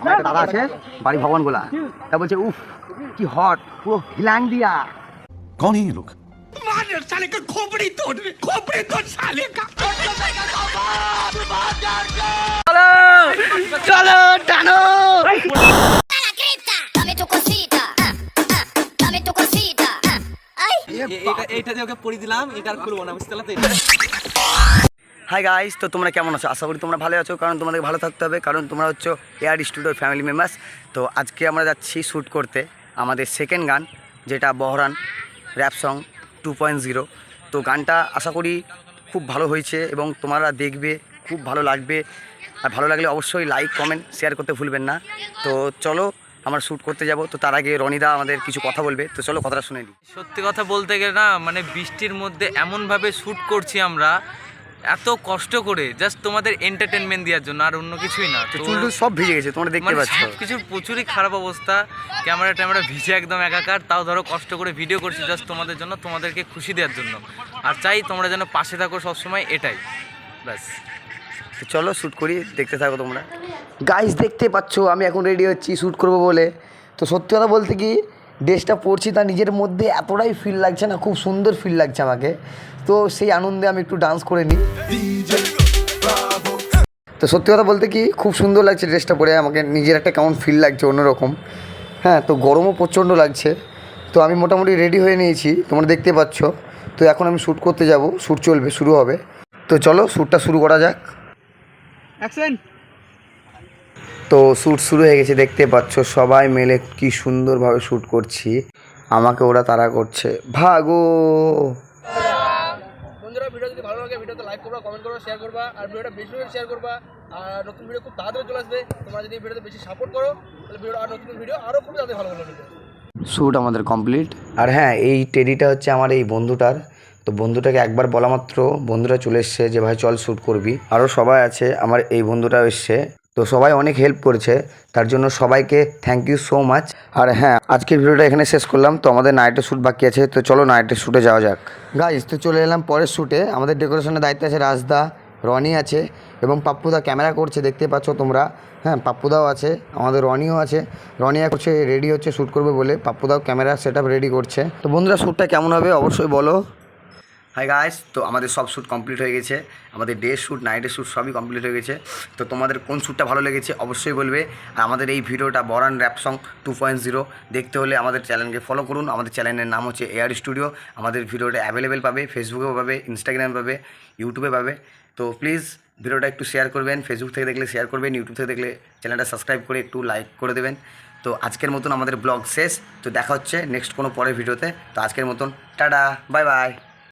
আমার একটা দাদা আছে বাড়ি ভগবান গোলা তা বলছে উফ কি হট পুরো হিলাং দিয়া कौन है ये लोग চলো টানো la cresta. Dame tu cosita. ah, ah, Dame tu cosita. ah. Ay. এটা এইটা দিয়ে ওকে পড়ি দিলাম এটা আর খুলবো না বুঝতে পারলে হাই গাইস তো তোমরা কেমন আছো? আশা করি তোমরা ভালো আছো, কারণ তোমাদের ভালো থাকতে হবে, কারণ তোমরা হচ্ছে এয়ার স্টুডিওর ফ্যামিলি মেম্বার্স তো আজকে আমরা যাচ্ছি শ্যুট করতে আমাদের সেকেন্ড গান, যেটা Baharan rap song two point zero তো গানটা আশা করি খুব ভালো হয়েছে এবং তোমরা দেখবে, খুব ভালো লাগবে। আর ভালো লাগলে অবশ্যই লাইক কমেন্ট শেয়ার করতে ভুলবেন না। তো চলো আমরা শ্যুট করতে যাব। তো তার আগে রনিদা আমাদের কিছু কথা বলবে। তো চলো কথাটা শুনে নিই। সত্যি কথা বলতে গেলে না মানে বৃষ্টির মধ্যে এমনভাবে শ্যুট করছি আমরা এত কষ্ট করে জাস্ট তোমাদের এন্টারটেনমেন্ট দেওয়ার জন্য আর অন্য কিছুই না। তো তো টুল সব ভিজে গেছে তোমরা দেখতে মানে পাচ্ছ। সব কিছুর প্রচুরই খারাপ অবস্থা ক্যামেরা ট্যামেরা ভিজে একদম একাকার তাও ধরো কষ্ট করে ভিডিও করছি জাস্ট তোমাদের জন্য তোমাদেরকে খুশি দেওয়ার জন্য। আর চাই তোমরা যেন পাশে থাকো সবসময় এটাই। ব্যাস। তো চলো শ্যুট করি দেখতে থাকো তোমরা। গাইস দেখতে পাচ্ছো আমি এখন রেডি হচ্ছি শ্যুট করব বলে। তো সত্যি কথা বলতে কি ড্রেসটা পরছি তার নিজের মধ্যে এতটাই ফিল লাগছে না, খুব সুন্দর ফিল লাগছে আমাকে। তো সেই আনন্দে আমি একটু ডান্স করে নিই। তো সত্যি কথা বলতে কি, খুব সুন্দর লাগছে ড্রেসটা পরে, আমাকে নিজের একটা কেমন ফিল লাগছে অন্যরকম। হ্যাঁ তো গরমও প্রচণ্ড লাগছে। তো আমি মোটামুটি রেডি হয়ে নিয়েছি, তোমরা দেখতে পাচ্ছ। তো এখন আমি শ্যুট করতে যাব শ্যুট চলবে, শুরু হবে। তো চলো শ্যুটটা শুরু করা যাক। তো শ্যুট শুরু হয়ে গেছে দেখতে পাচ্ছ সবাই মিলে কি সুন্দরভাবে শ্যুট করছি। আমাকে ওরা তারা করছে। ভাগো! বন্ধুরা ভিডিও যদি ভালো লাগে ভিডিওতে লাইক করবা কমেন্ট করবা শেয়ার করবা আর ভিডিওটা বেশি বেশি শেয়ার করবা আর নতুন ভিডিও খুব তাড়াতাড়ি চলে আসবে। তোমরা যদি ভিডিওতে বেশি সাপোর্ট করো তাহলে ভিডিও আর নতুন ভিডিও আরও খুব তাড়াতাড়ি ভালো ভালো শ্যুট আমাদের কমপ্লিট আর হ্যাঁ এই টেডিটা হচ্ছে আমার এই বন্ধুটার। তো বন্ধুটাকে একবার বলা মাত্র বন্ধুরা চলে এসছে যে ভাই চল শ্যুট করবি। আরও সবাই আছে আমার এই বন্ধুটাও এসছে। তো সবাই অনেক হেল্প করেছে, তার জন্য সবাইকে থ্যাংক ইউ সো মাচ আর হ্যাঁ আজকের ভিডিওটা এখানে শেষ করলাম, তো আমাদের নাইটের শ্যুট বাকি আছে, তো চলো নাইটের শ্যুটে যাওয়া যাক। গাইজ তো চলে এলাম পরের শ্যুটে আমাদের ডেকোরেশনের দায়িত্ব আছে রাজদা, রনি আছে, এবং পাপ্পুদা ক্যামেরা করছে, দেখতে পাচ্ছ তোমরা। হ্যাঁ পাপ্পুদাও আছে, আমাদের রনিও আছে। রনি হচ্ছে রেডি হচ্ছে শ্যুট করবে বলে পাপ্পুদাও ক্যামেরা সেট রেডি করছে। তো বন্ধুরা শ্যুটটা কেমন হবে অবশ্যই বলো। হাই গাইস তো আমাদের সব শ্যুট কমপ্লিট হয়ে গেছে। আমাদের ডে শ্যুট নাইটের শ্যুট সবই কমপ্লিট হয়ে গেছে। তো তোমাদের কোন শ্যুটটা ভালো লেগেছে অবশ্যই বলবে। আর আমাদের এই ভিডিওটা বরান rap song two point zero দেখতে হলে আমাদের চ্যানেলকে ফলো করুন। আমাদের চ্যানেলের নাম হচ্ছে এয়ার স্টুডিও আমাদের ভিডিওটা অ্যাভেলেবেল পাবে ফেসবুকেও পাবে ইনস্টাগ্রামে পাবে ইউটিউবে পাবে। তো প্লিজ ভিডিওটা একটু শেয়ার করবেন। ফেসবুক থেকে দেখলে শেয়ার করবেন ইউটিউব থেকে দেখলে চ্যানেলটা সাবস্ক্রাইব করে একটু লাইক করে দেবেন। তো আজকের মতন আমাদের ব্লগ শেষ। তো দেখা হচ্ছে নেক্সট কোনো পরের ভিডিওতে। তো আজকের মতন, টাটা বাই বাই